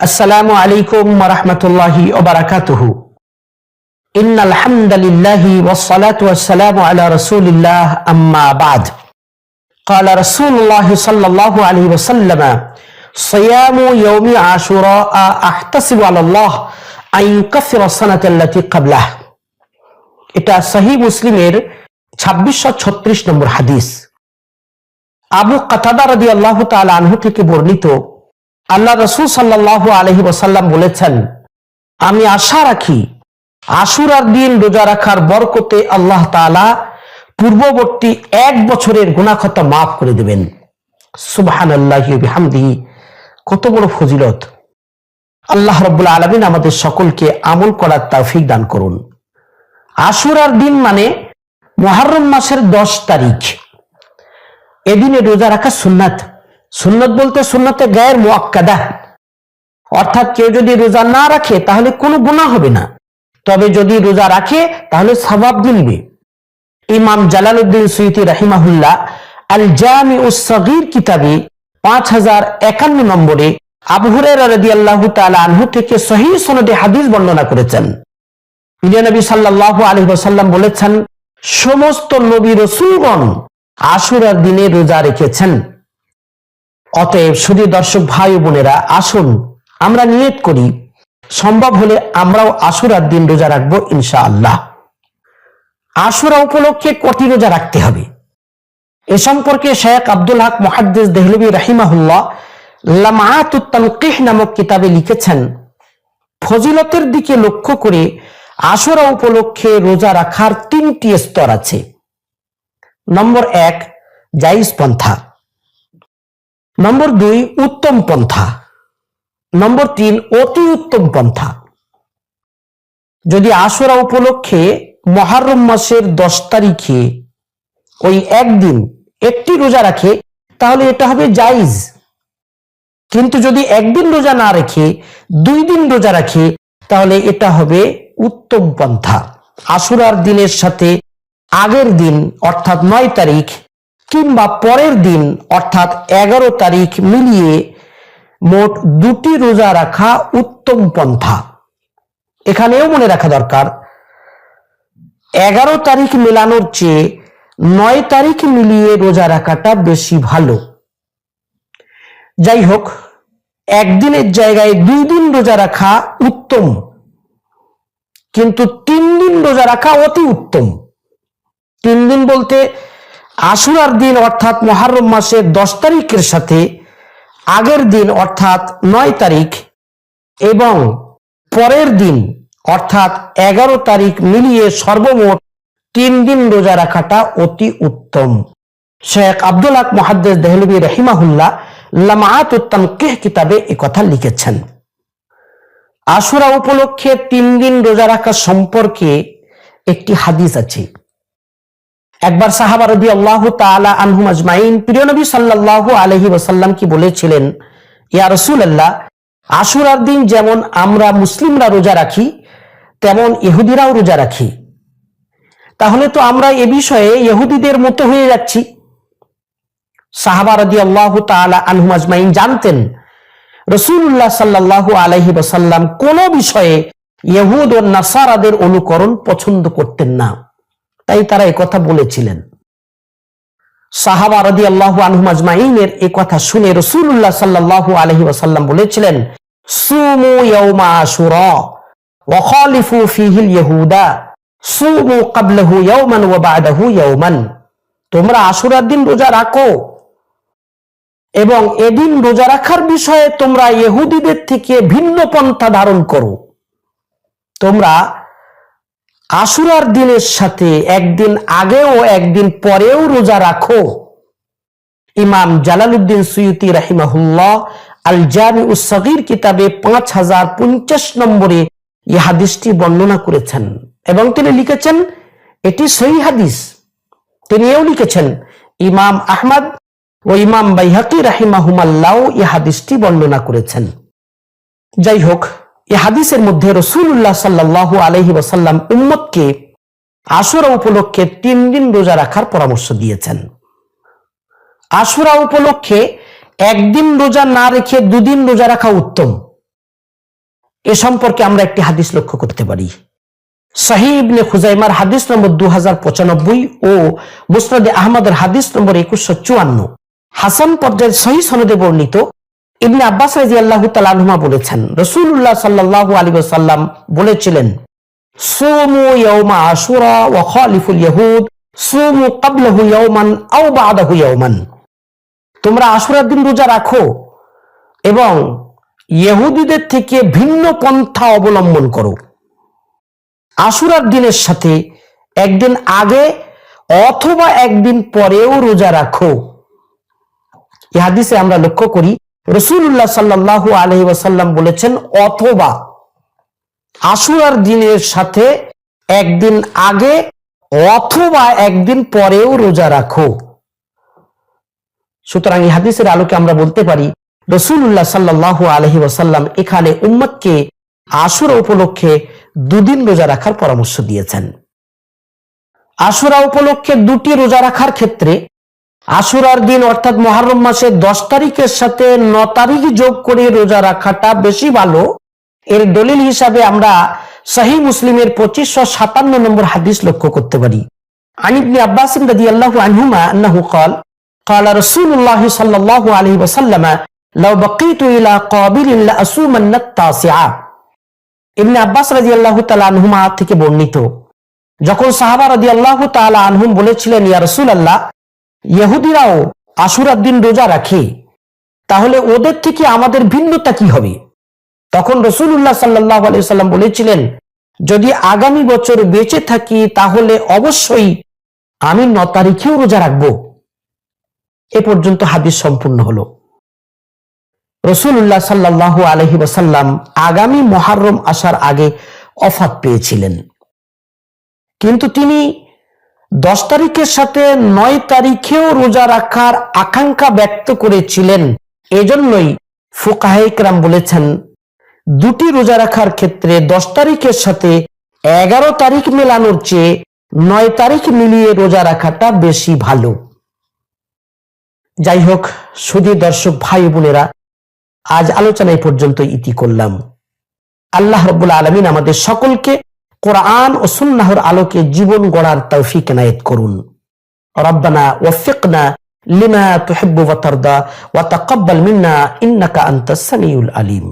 السلام عليكم ورحمة الله وبركاته إن الحمد لله والصلاة والسلام على رسول الله أما بعد قال رسول الله صلى الله عليه وسلم صيام يوم عاشوراء أحتسب على الله أن يكفر السنة التي قبله এটা সহি মুসলিমের ছাব্বিশশো ছত্রিশ নম্বর হাদিস আবু কাতাদা রাদি আল্লাহ তাল আনহু থেকে বর্ণিত আল্লাহ রসুল সাল্লাহ আলহি ওসাল্লাম বলেছেন, আমি আশা রাখি আশুরার দিন রোজা রাখার বরকতে আল্লাহ তালা পূর্ববর্তী এক বছরের গুণাখতা মাফ করে দেবেন। সুবাহান আল্লাহ হামদি কত বড় ফজিলত। আল্লাহ রব্বুল আলমিন আমাদের সকলকে আমল করার তৌফিক দান করুন। আশুরার দিন মানে মহারম মাসের দশ তারিখ। এদিনে রোজা রাখা সুন্নাত। সুন্নত বলতে সুন্নতে গায়ের মোয়াক্কাদা। অর্থাৎ কেউ যদি রোজা না রাখে, তাহলে কোনো গুণা হবে না। তবে যদি রোজা রাখে, তাহলে সবাব মিলবে। ইমাম জালালউদ্দিন সুইতি রাহিমাহুল্লাহ আল জামি উসগির কিতাবে পাঁচ হাজার একান্ন নম্বরে আবু হুরায়রা রাদিয়াল্লাহু তাআলা আনহু থেকে সহিহ সনদে হাদিস বর্ণনা করেছেন। নবী সাল্লাল্লাহু আলাইহি ওয়াসাল্লাম বলেছেন, সমস্ত নবী রসুলগণ আশুরার দিনে রোজা রেখেছেন। অতএব শুধু দর্শক ভাই বোনেরা, আসুন, আমরা নিয়ত করি, সম্ভব হলে আমরাও আশুরার দিন রোজা রাখব ইনশা আল্লাহ আশুরা উপলক্ষে কটি রোজা রাখতে হবে? এ সম্পর্কে শেখ আব্দুল হক মহাদ্দেস দেহলবী রাহিমাহুল্লাহ লামাতুত তানকিহ নামক কিতাবে লিখেছেন, ফজিলতের দিকে লক্ষ্য করে আশুরা উপলক্ষে রোজা রাখার তিনটি স্তর আছে। নম্বর এক, জাইজ পন্থা। নম্বর দুই, উত্তম পন্থা। নম্বর তিন, অতি উত্তম পন্থা। যদি আশুরা উপলক্ষে মহারম মাসের দশ তারিখে ওই একদিন একটি রোজা রাখে, তাহলে এটা হবে জাইজ কিন্তু যদি একদিন রোজা না রেখে দুই দিন রোজা রাখে, তাহলে এটা হবে উত্তম পন্থা। আশুরার দিনের সাথে আগের দিন, অর্থাৎ নয় তারিখ কিংবা পরের দিন, অর্থাৎ এগারো তারিখ মিলিয়ে মোট দুটি রোজা রাখা উত্তম পন্থা। এখানেও মনে রাখা দরকার, এগারো তারিখ মেলানোর চেয়ে নয় তারিখ মিলিয়ে রোজা রাখাটা বেশি ভালো। যাই হোক, একদিনের জায়গায় দুই দিন রোজা রাখা উত্তম, কিন্তু তিন দিন রোজা রাখা অতি উত্তম। তিন দিন বলতে আশুরার দিন অর্থাৎ মহারম মাসের দশ তারিখের সাথে আগের দিন অর্থাৎ নয় তারিখ এবং পরের দিন অর্থাৎ এগারো তারিখ মিলিয়ে সর্বমোট তিন দিন রোজা রাখাটা অতি উত্তম। শেখ আব্দুল হক মহাদ্দেস দেহলবী রহিমাহুল্লাহ লামাত উত্তম কেহ কিতাবে কথা লিখেছেন। আশুরা উপলক্ষে তিন দিন রোজা রাখা সম্পর্কে একটি হাদিস আছে। একবার সাহাবা রবি আল্লাহ তালা আনহুম আজমাইন, প্রিয় নবী সাল্লাহ আলহি ওসাল্লাম কি বলেছিলেন? ইয়া রসুল আল্লাহ আশুরার দিন যেমন আমরা মুসলিমরা রোজা রাখি, তেমন ইহুদিরাও রোজা রাখি। তাহলে তো আমরা এ বিষয়ে ইহুদিদের মতো হয়ে যাচ্ছি। সাহাবা আল্লাহ তালা আনহুম আজমাইন জানতেন রসুল্লাহ সাল্লাহ আলহি ওসাল্লাম কোন বিষয়ে ইহুদ ও নাসারাদের অনুকরণ পছন্দ করতেন না। তাই তারা কথা বলেছিলেন। সাহাবা রদি আল্লাহ আজমাইনের এ কথা শুনে রসুল্লাহ সাল্লাহ আলহি ওসাল্লাম বলেছিলেন, সুমু ইয়ৌমা আশুরা ওয়াখালিফু ফিহিল ইহুদা সুমু কাবলাহু ইয়ৌমান ওয়া বাদাহু ইয়ৌমান তোমরা আশুরার দিন রোজা রাখো এবং এদিন রোজা রাখার বিষয়ে তোমরা ইহুদিদের থেকে ভিন্ন পন্থা ধারণ করো। তোমরা আশুরার দিনের সাথে একদিন আগেও একদিন পরেও রোজা রাখো। ইমাম জালালউদ্দিন সুয়ুতি রাহিমাহুল্লাহ আল জামি উসগির কিতাবে পাঁচ হাজার পঞ্চাশ নম্বরে এই হাদিসটি বর্ণনা করেছেন এবং তিনি লিখেছেন, এটি সহি হাদিস। তিনি এও লিখেছেন, ইমাম আহমদ ও ইমাম বাইহাকি রাহিমাহুমাল্লাহ এই হাদিসটি বর্ণনা করেছেন। যাই হোক এ হাদিসের মধ্যে রসুল্লাহ সাল্লাহ আলহি ওসাল্লাম উম্মতকে আশুরা উপলক্ষে তিন দিন রোজা রাখার পরামর্শ দিয়েছেন। আশুরা উপলক্ষে একদিন রোজা না রেখে দুদিন রোজা রাখা উত্তম। এ সম্পর্কে আমরা একটি হাদিস লক্ষ্য করতে পারি। সাহি ইবনে খুজাইমার হাদিস নম্বর দু হাজার পঁচানব্বই ও মুসনাদে আহমদের হাদিস নম্বর একুশশো চুয়ান্ন। হাসান পর্যায়ের সহি সনদে বর্ণিত ইবনে আব্বাস রাজি আল্লাহ তালাহুমা বলেছেন রসুল্লাহ সাল্লাহ আলী সাল্লাম বলেছিলেন ইয়ৌমা আশুরা ও কাবলাহু ইয়ৌমান আও ইয়ৌমান তোমরা আশুরার দিন রোজা রাখো এবং ইহুদিদের থেকে ভিন্ন পন্থা অবলম্বন করো। আশুরার দিনের সাথে একদিন আগে অথবা একদিন পরেও রোজা রাখো। এই হাদিসে আমরা লক্ষ্য করি রসুল্লাহ সাল্লাহ আলহি ওয়াসাল্লাম বলেছেন, অথবা আশুরার দিনের সাথে একদিন আগে অথবা একদিন পরেও রোজা রাখো। সুতরাং এই হাদিসের আলোকে আমরা বলতে পারি রসুল্লাহ সাল্লাহ আলহি ওয়াসাল্লাম এখানে উম্মতকে আশুরা উপলক্ষে দুদিন রোজা রাখার পরামর্শ দিয়েছেন। আশুরা উপলক্ষে দুটি রোজা রাখার ক্ষেত্রে আশুরার দিন অর্থাৎ মহারম মাসের দশ তারিখের সাথে ন তারিখ যোগ করে রোজা রাখাটা বেশি ভালো এর দলিল হিসাবে আমরা শাহী মুসলিমের পঁচিশশো সাতান্ন নম্বর হাদিস লক্ষ্য করতে পারি আনিবনি আব্বাস রাদি আল্লাহ আনহুমা আন্নাহু قال قال رسول الله صلى الله عليه وسلم لو بقيت الى قابل لاسومن التاسعه ইবনে আব্বাস রাদিয়াল্লাহু তাআলা আনহুমা থেকে বর্ণিত যখন সাহাবা রাদিয়াল্লাহু তাআলা আনহুম বলেছিলেন ইয়া রাসূলুল্লাহ ইহুদিরাও আশুরার দিন রোজা রাখে। তাহলে ওদের থেকে আমাদের ভিন্নতা কি হবে? তখন রসুল্লাহ সাল্লাহ সাল্লাম বলেছিলেন, যদি আগামী বছর বেঁচে থাকি, তাহলে অবশ্যই আমি ন তারিখেও রোজা রাখব। এ পর্যন্ত হাদিস সম্পূর্ণ হলো। রসুল্লাহ সাল্লাহ আলহি ওসাল্লাম আগামী মহারম আসার আগে অফাত পেয়েছিলেন। কিন্তু তিনি দশ তারিখের সাথে নয় তারিখেও রোজা রাখার আকাঙ্ক্ষা ব্যক্ত করেছিলেন। এজন্যই ফুকাহেকরাম বলেছেন, দুটি রোজা রাখার ক্ষেত্রে দশ তারিখের সাথে এগারো তারিখ মেলানোর চেয়ে নয় তারিখ মিলিয়ে রোজা রাখাটা বেশি ভালো। যাই হোক সুদী দর্শক ভাই বোনেরা, আজ আলোচনায় পর্যন্ত ইতি করলাম। আল্লাহ রব্বুল আলমিন আমাদের সকলকে কোরআন ও সুন্নাহর আলোকে জীবন গড়ার তৌফিক নায়েত করুন। রব্বানা ওয়াফিকনা লিমা তুহিব্বু ওয়া তারদা ওয়া তাকাব্বাল মিন্না ইন্নাকা আনতাস সামিউল আলিম।